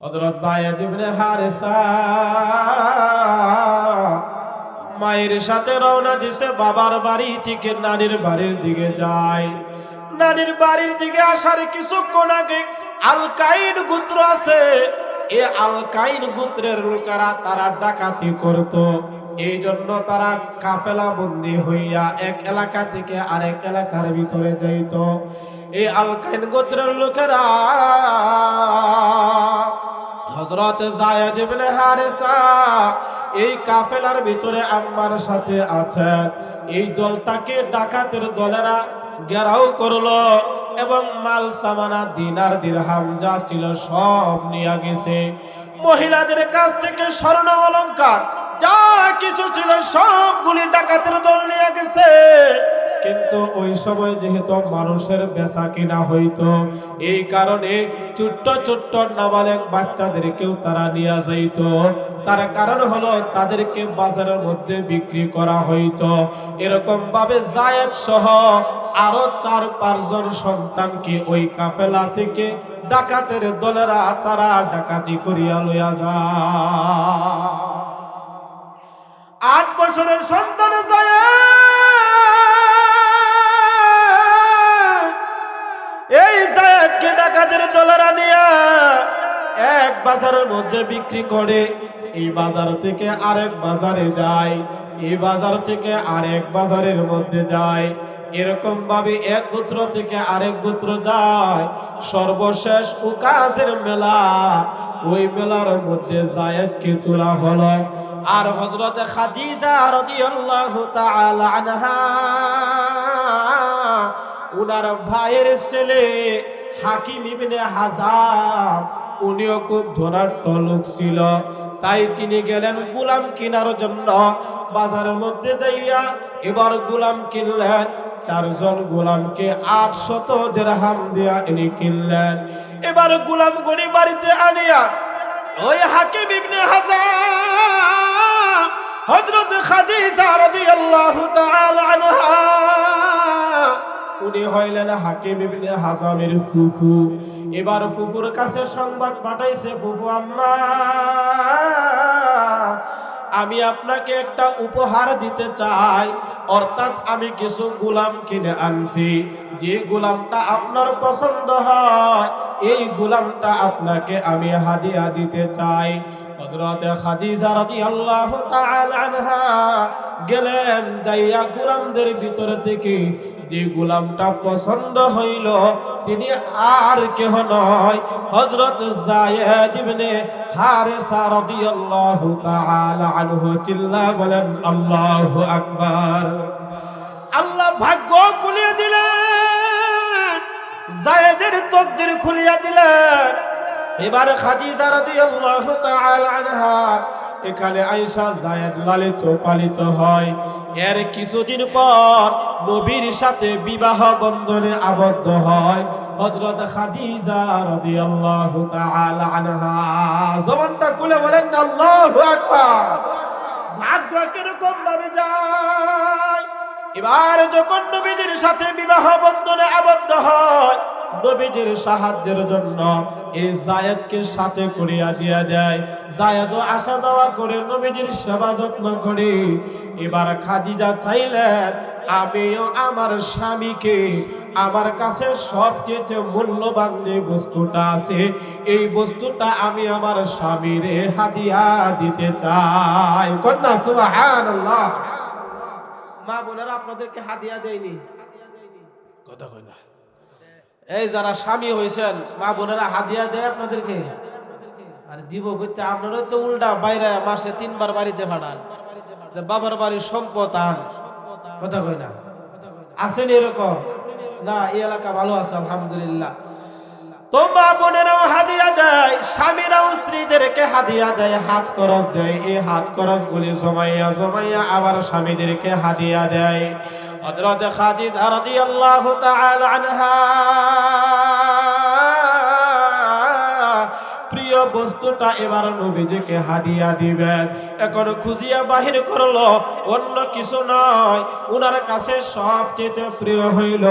হযরত যায়েদ ইবনে হারেসা মায়ের সাথে রওনা দিছে, বাবার বাড়ি থেকে নানির বাড়ির দিকে যায়। নানির বাড়ির দিকে আসার কিছুক্ষণ আগে আলকাইন গোত্র আছে। এ আলকাইন গোত্রের লোকেরা তারা ডাকাতি করত। এই জন্য তারা কাফেলা বন্দি হইয়া এক এলাকা থেকে আরেক এলাকার ভিতরে যাইত। এই আলকাইন গোত্রের লোকেরা। হজরত জায়েদ ইবনে হারেসা এই কাফেলার ভিতরে আম্মার সাথে আছেন। এই দলটাকে ডাকাতের দলেরা ঘেরাও করল এবং মাল, সামানা, দিনার, দিরহাম যা ছিল সব নিয়ে গেছে। মহিলাদের কাছ থেকে স্বর্ণ, অলংকার, যা কিছু ছিল সবগুলি ডাকাতের দল নিয়ে গেছে। কিন্তু ওই সময় যেহেতু মানুষের বেচা কিনা হইতো, এই কারণে ছোট্ট ছোট্ট নাবালেক বাচ্চাদেরকেও তারা নিয়ে যাইত। তার কারণ হলো তাদেরকে বাজারের মধ্যে বিক্রি করা হইতো। এরকম ভাবে জায়েদ সহ আরও চার পাঁচজন সন্তানকে ওই কাফেলা থেকে ডাকাতের দলেরা তারা ডাকাতি করিয়া লইয়া যায়। আট বছরের সন্তান জায়েদ ডাকাতের দলেরা নিয়া এক বাজারের মধ্যে বিক্রি করে, এই বাজার থেকে আরেক বাজারে যায়, এই বাজার থেকে আরেক বাজারের মধ্যে যায়। এরকম ভাবে এক গোত্র থেকে আরেক গোত্র যায়। সর্বশেষ উকাসের মেলা, ওই মেলার মধ্যে জায়েদকে তোলা হলো। আর হজরত খাদিজা রাদিয়াল্লাহু তাআলা আনহা, উনার ভাইয়ের ছেলে হাকিম ইবনে হাজাম উনিও খুব ধনাঢ্য লোক ছিল। তাই তিনি গেলেন গোলাম কেনার জন্য। বাজারের মধ্যে যাইয়া এবার গোলাম কিনলেন। চারজন গোলামকে আটশত দেড়হাম দিয়া ইনি কিনলেন। এবার গুলাম গড়ি বাড়িতে আনিয়া, ওই হাকিম ইবনে হাজাম হযরত খাদিজা রাদিয়াল্লাহু তাআলা আনহা উনি হইলেন হাকিম ইবনে হাজামের ফুফু। এবার ফুফুর কাছে সংবাদ পাঠাইছে ফুফু আম্মা আমি আপনাকে একটা উপহার দিতে চাই। অর্থাৎ আমি কিছু গোলাম কিনে আনছি। যে গোলামটা আপনার পছন্দ হয়, এই গোলামটা আপনাকে আমি হাদিয়া দিতে চাই। হযরত খাদিজা রাদিয়াল্লাহু তাআলা আনহা গেলেন, যাইয়া গোলামদের ভিতর থেকে যে গোলামটা পছন্দ হইল, তিনি আর কেহ নয়। হযরত যায়েদ ইবনে হারেসা রাদিয়াল্লাহু তাআলা আনহু চিল্লা বলেন, আল্লাহু আকবার। আল্লাহ ভাগ্য খুলিয়ে দিলেন, জায়েদের তকদির খুলিয়া দিলেন। এবার খাদিজা রাদিয়াল্লাহু তাআলা আনহা এখানে আয়েশা জায়েদ লালিত পালিত হয়। এর কিছুদিন পর নবীর সাথে বিবাহ বন্ধনে আবদ্ধ হয়। হযরত খাদিজা রাদিয়াল্লাহু তাআলা আনহা। জবানটা খুলে বলেন, আল্লাহু আকবার। ভাগ্য কীরকম ভাবে যায়। এবার যখন নবীজির সাথে বিবাহ বন্ধনে আবদ্ধ হয় নবীজির সাহায্যের জন্য এই জায়েদকে সাথে করিয়া দিয়া দেয়। জায়েদও আসা যাওয়া করে নবীজির সেবা যত্ন করে। এবার খাদিজা চাইলেন আমিও আমার স্বামীকে আমার কাছে সবচেয়ে মূল্যবান যে বস্তুটা আছে এই বস্তুটা আমি আমার স্বামীরে হাদিয়া দিতে চাই। কন্যা সুবহানাল্লাহ। মা বোনেরা আপনাদেরকে হাদিয়া দেয়নি? কথা কই না। এই যারা স্বামী হয়েছেন, মা বোনেরা হাদিয়া দেয় আপনাদেরকে? আর দিব করতে আপনারা তো উল্টা বাইরে মাসে তিনবার বাড়িতে যে বাবার বাড়ির সম্পদ আন কথা কই না? আসেন এরকম? না, এই এলাকা ভালো আছে, আলহামদুলিল্লাহ। তো মা হাদিয়া দেয়, স্বামীরাও হাদিয়া দেয়, হাত খরচ দেয়। হাত খরচ জমাইয়া জমাইয়া আবার স্বামীদেরকে হাদিয়া দেয়। হযরত খাদিজা রাদিয়াল্লাহু তাআলা আনহা প্রিয় বস্তুটা এবার নবীজিকে হাদিয়া দিবেন। এখন খুঁজিয়া বাহির করল, অন্য কিছু নয়। উনার কাছে সবচেয়ে প্রিয় হইল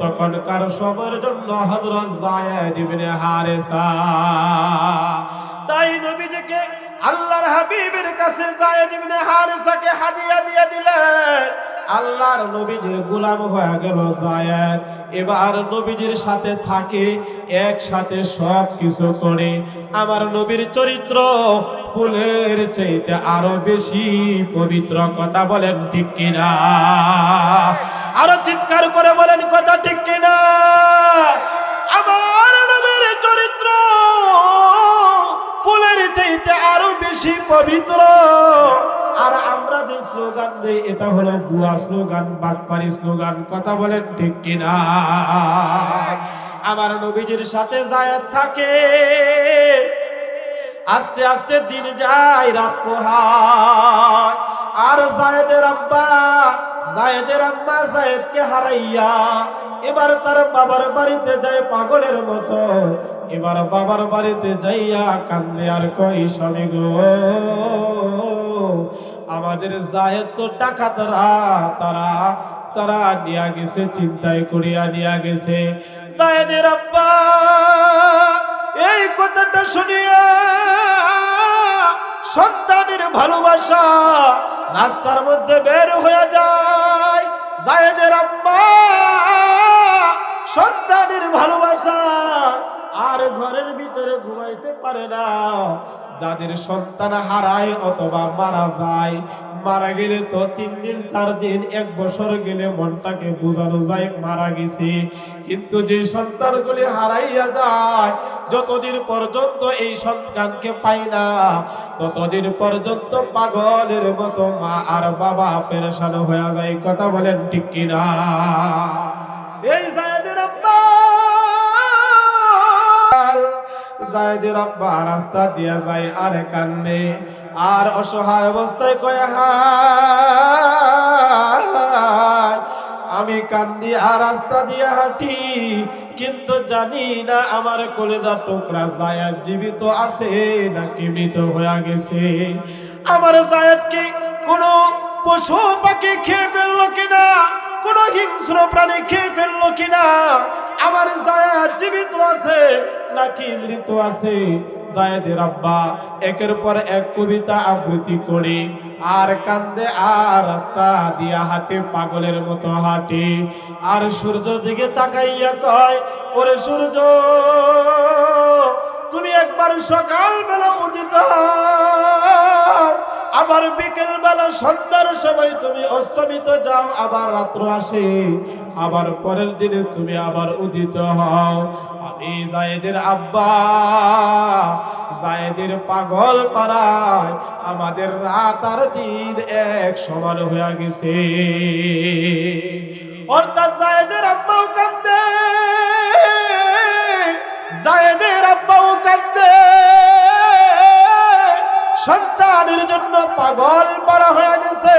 তখনকার সময়ের জন্য হযরত জায়েদ ইবনে হারেসা। থেকে আল্লাহর হাবিবের কাছে জায়েদ ইবনে হারিসাকে হাদিয়া দিয়ে দিলেন আল্লাহর নবীজির গোলাম হয়ে গেল জায়েদ। এবার নবীজির সাথে থাকে, একসাথে সব কিছু করে। আমার নবীর চরিত্র ফুলের চাইতে আরও বেশি পবিত্র, কথা বলেন ঠিক কিনা? আরও চিৎকার করে বলেন, কথা ঠিক কিনা? পবিত্র। আর আমরা যে স্লোগান দেই, এটা হলো বুয়া স্লোগান, বাটপারি স্লোগান, কথা বলেন ঠিক কিনা? আমার নবীজির সাথে জায়াত থাকে। আস্তে আস্তে দিন যায়, রাত পোহায়। আর জায়েদের আব্বা, জায়েদের আম্মা জায়েদকে হারাইয়া, এবার তার বাবার বাড়িতে যায় পাগলের মতো। এবার বাবার বাড়িতে যাইয়া কান্দে আর কই স্বামী গো? আমাদের যায় তো ডাকাতরা তারা তারা তারা নিয়া গেছে, চিন্তায় করিয়া নিয়া গেছে। জায়েদের আব্বা, এই কথাটা শুনিয়া সন্তানের ভালোবাসা রাস্তার মধ্যে বের হয়ে যায়। জায়েদের আম্মা সন্তানের ভালোবাসা আর ঘরের ভিতরে ঘুমাইতে পারে না। যাদের সন্তান হারায় অথবা মারা যায়, মারা গেলে তো তিন দিন, চার দিন, এক বছর গেলে মনটাকে বোঝানো যায় মারা গেছে। কিন্তু যে সন্তানগুলি হারাইয়া যায়, যতদিন পর্যন্ত এই সন্তানকে পাই না, ততদিন পর্যন্ত পাগলের মতো মা আর বাবা পেরেশান হয়ে যায়। কথা বলেন ঠিক কিনা? জায়দের আব্বা রাস্তা দিয়া যায় আর কান্দে। আর অসহায় অবস্থায় কয়ে হায়, আমি কান্দি আর রাস্তা দিয়ে হাঁটি, কিন্তু জানি না আমার কলেজা টুকরা জায়াত জীবিত আছে নাকি মৃত হয়ে গেছে। আমার জায়াত কি কোনো পশু পাখি খেয়ে ফেলল কিনা? কোন হিংস্র প্রাণী খেয়ে ফেলল কিনা? আমার জায়াত জীবিত আছে নাকি মৃত আছে? জায়েদের আব্বা একের পর এক কবিতা আবৃত্তি করে, আর কান্দে, আর রাস্তা দিয়া হাঁটে, পাগলের মতো হাঁটে। আর সূর্যের দিকে তাকাইয়া কয়, ওরে সূর্য, তুমি একবার সকাল বেলা উদিত। আবার বিকেল বেলা সন্ধ্যার সময় তুমি অস্তমিত যাও, আবার রাত্র আসে। আবার পরের দিনে তুমি আবার উদিত হও। আমি জায়েদের আব্বা, জায়েদের পাগল পাড়ায় আমাদের রাত আর দিন এক সমান হয়ে গেছে। অর্থাৎ জায়েদের আব্বাও কান্দে। সন্তানের জন্য পাগল পারা হয়ে গেছে।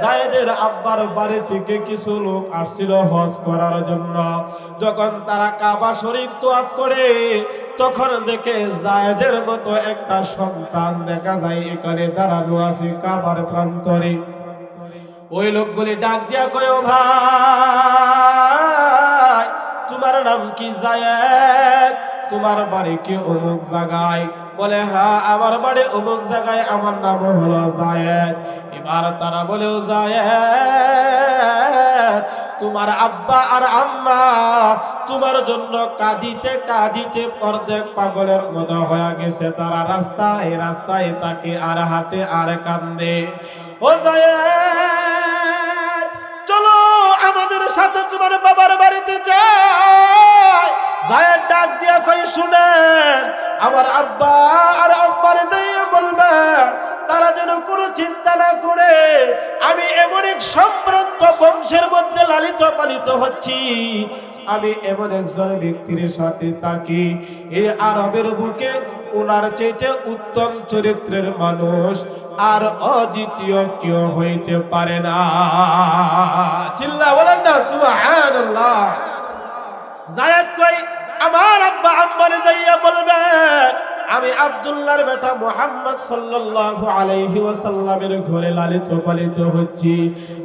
জায়েদের আব্বার বাড়ি থেকে কিছু লোক আসছিল হজ করার জন্য। যখন তারা কাবা শরীফ তোয়াফ করে, তখন দেখে জায়েদের মতো একটা সন্তান দেখা যায় এখানে দাঁড়ানো আছে কাবার প্রান্তরে। ওই লোকগুলি ডাক দিয়া কয়, "ও ভাই, তোমার নাম কি জায়েদ? তোমার বাড়ি কি অমুক জায়গায়? বলে হ্যাঁ আমার বাড়ি অমুক জায়গায়, আমার নাম হলো জায়েদ। এবার তারা বলে "ও জায়েদ, তোমার আব্বা আর আম্মা তোমার জন্য কাঁদিতে কাঁদিতে অর্ধেক পাগলের মতো হয়ে গেছে। তারা রাস্তায় রাস্তায় তাকে আর হাতে আর কান্দে ও জায়েদ আমাদের সাথে তোমার বাবার বাড়িতে যায়। ডাক দিয়া কই শুনে আমার আব্বা আর আব্বারে যাইয়ে বলবে, তারা যেন কোনো চিন্তা না করে, আমি এমন এক সম্ভ্রান্ত বংশের মধ্যে লালিত পালিত হচ্ছি। আমি এমন একজন ব্যক্তির সাথে থাকি। এই আরবের বুকে ওনার চাইতে উত্তম চরিত্রের মানুষ আর অদ্বিতীয় কেউ হইতে পারে না। চিল্লা বলেন না, সুবহানাল্লাহ। জায়েদ কই, আমার আব্বা আম্মারে যাইয়া বলবেন আমি আব্দুল্লাহর বেটা মোহাম্মদ সাল্লাল্লাহু আলাইহি ওয়াসাল্লামের ঘরে লালিত পালিত হচ্ছি।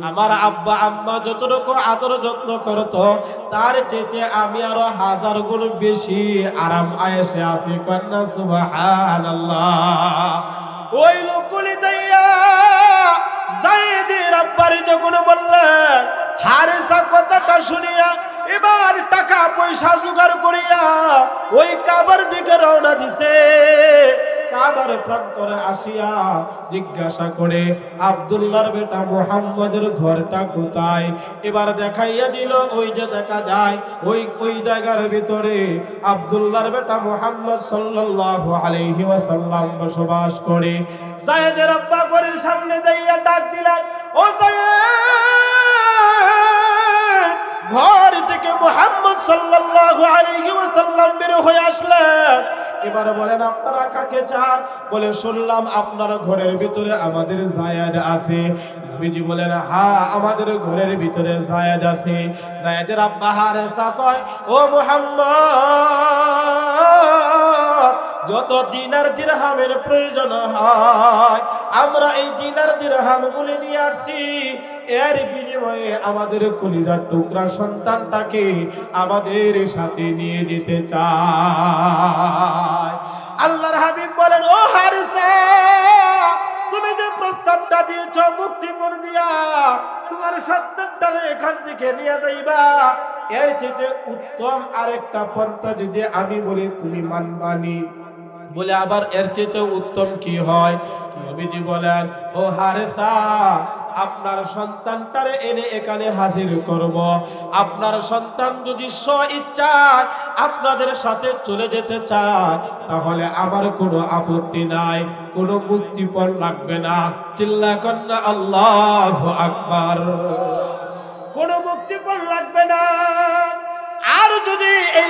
আমার আব্বা আম্মা যতটুকু আদর যত্ন করত, তার চেয়ে আমি আরও হাজার গুণ বেশি আরাম আয়েসে আছি। কন্যা, সুবহানাল্লাহ। ওই লোকগুলি দাইয়া জায়েদের আব্বারি যখন বললেন, হারেসা কথাটা শুনিয়া এবার টাকা পয়সা জোগাড় করিয়া ওই কাবার দিকে রওনা দিছে। কাবার প্রান্তরে আসিয়া জিজ্ঞাসা করে, আব্দুল্লাহর বেটা মুহাম্মদের ঘরটা কোথায়? এবার দেখাইয়া দিল, ওই যে দেখা যায়, ওই ওই জায়গার ভিতরে আব্দুল্লাহর বেটা মুহাম্মদ সাল্লাল্লাহু আলাইহি ওয়াসাল্লাম বসবাস করে। জায়েদের আব্বা ঘরের সামনে দাঁড়িয়ে ডাক দিলেন, ও জায়েদ ঘর থেকে মোহাম্মদ সাল্লাল্লাহু আলাইহি ওয়াসাল্লাম বের হয়ে আসলেন। এবারে বলেন, আপনারা কাকে চান? বলে, শুনলাম আপনার ঘরের ভিতরে আমাদের জায়াদ আছে। নবীজি বলেন হ্যাঁ আমাদের ঘরের ভিতরে জায়াদ আছে। জায়াদের আব্বা হারেসা কয়, ও মুহাম্মদ! যত দিনার দিরহামের প্রয়োজন হয়, আমরা এই দিনার দিরহাম গুলি নিয়ে আসছি। এর বিনিময়ে আমাদের কলিজার টুকরা সন্তানটাকে আমাদের সাথে নিয়ে যেতে চায়। আল্লাহর হাবিব বলেন, ও হারিসা, তুমি যে প্রস্তাবটা দিয়েছ, মুক্তিপণ দিয়া, তোমার সন্তানটা এখান থেকে নিয়ে যাইবা। এর চেয়ে উত্তম আরেকটা পন্থা যদি আমি বলি, তুমি মানবানি। বলে আবার এর চেয়ে উত্তম কি হয়? নবীজি বলেন, ও হারেসা, আপনার সন্তানটারে এনে এখানে হাজির করব। আপনার সন্তান যদি স্ব ইচ্ছায় আপনাদের সাথে চলে যেতে চায়, তাহলে আমার কোনো আপত্তি নাই, কোনো মুক্তিপণ লাগবে না। চিল্লা কন্যা আল্লাহ আকবার। কোনো মুক্তিপণ লাগবে না। আর যদি এই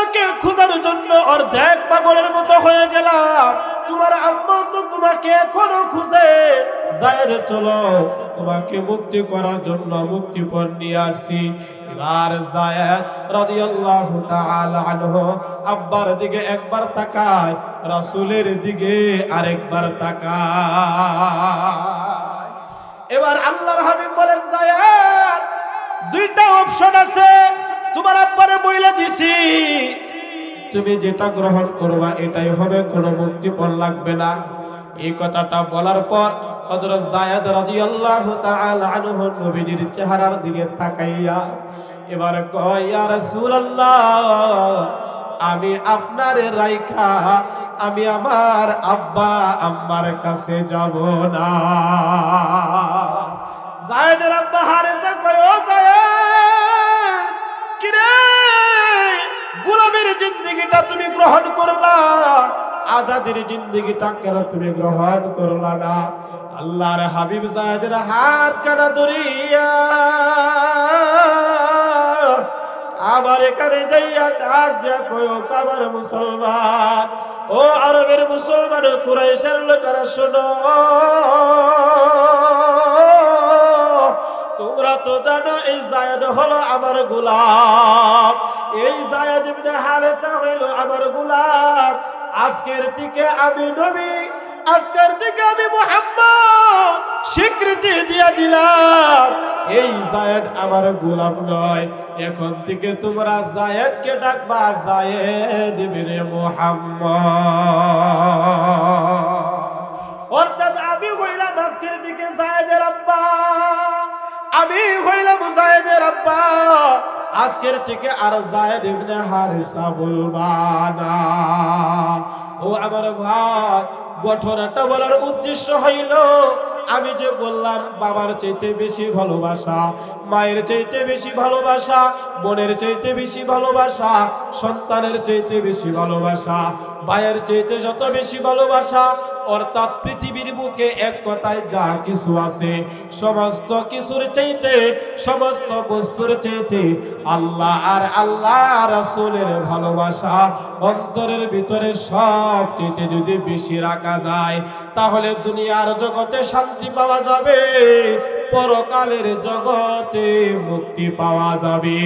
তোমাকে খোঁজার জন্য অর্ধেক পাগলের মতো হয়ে গেলাম। তোমার আম্মা তো তোমাকে এখনও খুঁজে জায়েদ চলো, তোমাকে মুক্তি করার জন্য মুক্তিপণ নিয়ে জায়েদ রাদিয়াল্লাহু তাআলা আনহু আব্বার দিকে একবার তাকায়, রাসূলের দিকে আরেকবার তাকায়। এবার আল্লাহর হাবিব বলেন দুইটা অপশন আছে। তোমার আব্বারে বইলে দিছি। তুমি যেটা গ্রহণ করবা এটাই হবে কোনো মুক্তিপণ লাগবে না। এই কথাটা বলার পর হযরত জায়েদ রাদিয়াল্লাহু তাআলা আনহু নবীজির চেহারার দিকে তাকাইয়া এবার কয় ইয়া রাসূলুল্লাহ আমি আপনার রাইখা আমি আমার আব্বা আম্মার কাছে যাব না। জায়েদের আব্বা হারেসা কয় ও জায়েদ জিন্দগিটা তুমি গ্রহণ করলা। আজাদের জিন্দগিটা কেন তুমি গ্রহণ করলা না? আল্লাহর হাবিব জায়েদের হাত কানা ধরিয়া আবার এখানে যাইয়া ডাক যা কয়ো কাবার মুসলমান, ও আরবের মুসলমান, কুরাইশের লোকেরা শোনো। তোমরা তো জানো, এই জায়দ হলো আমার গোলাম। এই জায়দ ইবনে হারেসা হইল আমার গোলাম। আজকের থেকে আমি নবী, আজকের থেকে আমি মুহাম্মদ, স্বীকৃতি দিয়ে দিলাম। এই জায়েদ আমার গোলাম নয়। এখন থেকে তোমরা জায়েদকে ডাকবা, জায়েদ ইবনে মুহাম্মদ। অর্থাৎ আমি হইলাম আজকের দিকে জায়েদের আব্বা। আমি হইলাম জায়েদের আব্বা। আজকের থেকে আর জায়েদ ইবনে হারিসা বলবা না। ও আমার ভাই গঠনটা বলার উদ্দেশ্য হইল, আমি যে বললাম, বাবার চাইতে বেশি ভালোবাসা, মায়ের চাইতে বেশি ভালোবাসা, বোনের চাইতে বেশি ভালোবাসা, সন্তানের চাইতে বেশি ভালোবাসা, ভাইয়ের চাইতে যত বেশি ভালোবাসা অর্থাৎ পৃথিবীর বুকে এক কথায় যা কিছু আছে, সমস্ত কিছুর চাইতে, সমস্ত বস্তুর চাইতে আল্লাহ আর আল্লাহ রাসূলের ভালোবাসা অন্তরের ভিতরে সব চাইতে যদি বেশি রাখা যায়, তাহলে দুনিয়ার জগতে শান্তি পাওয়া যাবে। পরকালের জগতে মুক্তি পাওয়া যাবে।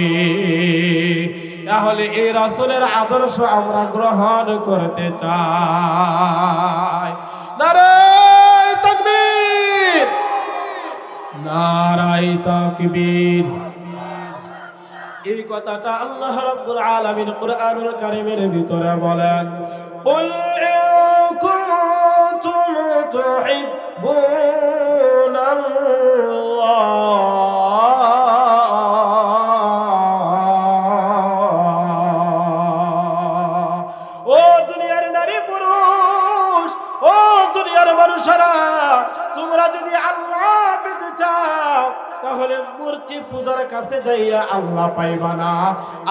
তাহলে এই রাসূলের আদর্শ আমরা গ্রহণ করতে চাই। নারায় তাকবীর! নারায় তাকবীর! এই কথাটা আল্লাহ রাব্বুল আলামিন কোরআনুল কারীমের ভিতরে বলেন, কুল কুনতুম তুহিব্বুনা মানুষেরা, তোমরা যদি আল্লাহ পেতে চাও, তাহলে মূর্তি পূজার কাছে যাইয়া আল্লাহ পাইবা না।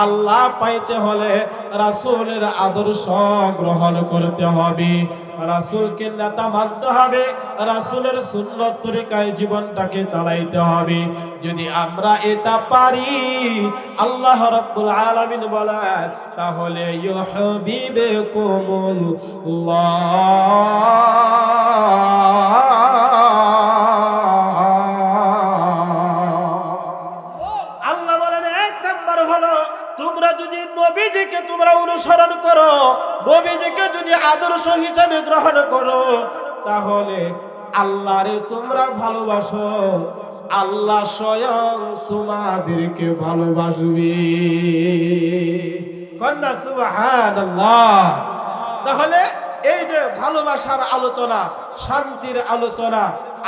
আল্লাহ পাইতে হলে রাসূলের আদর্শ গ্রহণ করতে হবে। রাসূলকে নেতা মানতে হবে। রাসূলের সুন্নত তরিকায় জীবনটাকে চালাইতে হবে। যদি আমরা এটা পারি, আল্লাহ রাব্বুল আলামিন বলেন, তাহলে যদি আদর্শ হিসাবে গ্রহণ করো, তাহলে আল্লাহরে তোমরা ভালোবাসো। আল্লাহ স্বয়ং তোমাদেরকে ভালোবাসবে। তাহলে এই যে ভালোবাসার আলোচনা, শান্তির আলোচনা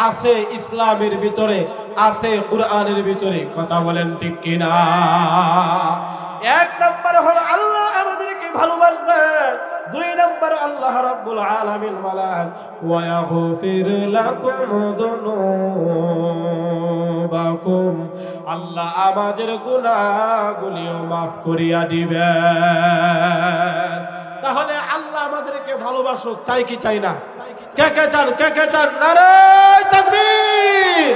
আছে ইসলামের ভিতরে, আছে কোরআনের ভিতরে, কথা বলেন ঠিক কিনা? এক নম্বর হলো আল্লাহ আমাদেরকে ভালোবাসবেন। দুই নম্বর আল্লাহ রাব্বুল আলামিন বলেন ওয়া ইয়াগফির লাকুম যুনুবাকুম আল্লাহ আমাদের গুনাহগুলিও মাফ করিয়া দিবেন। তাহলে আল্লাহ আমাদেরকে ভালোবাসুক, চাই কি চাই না? কে কে চান, কে কে চান? নারে তাকবীর!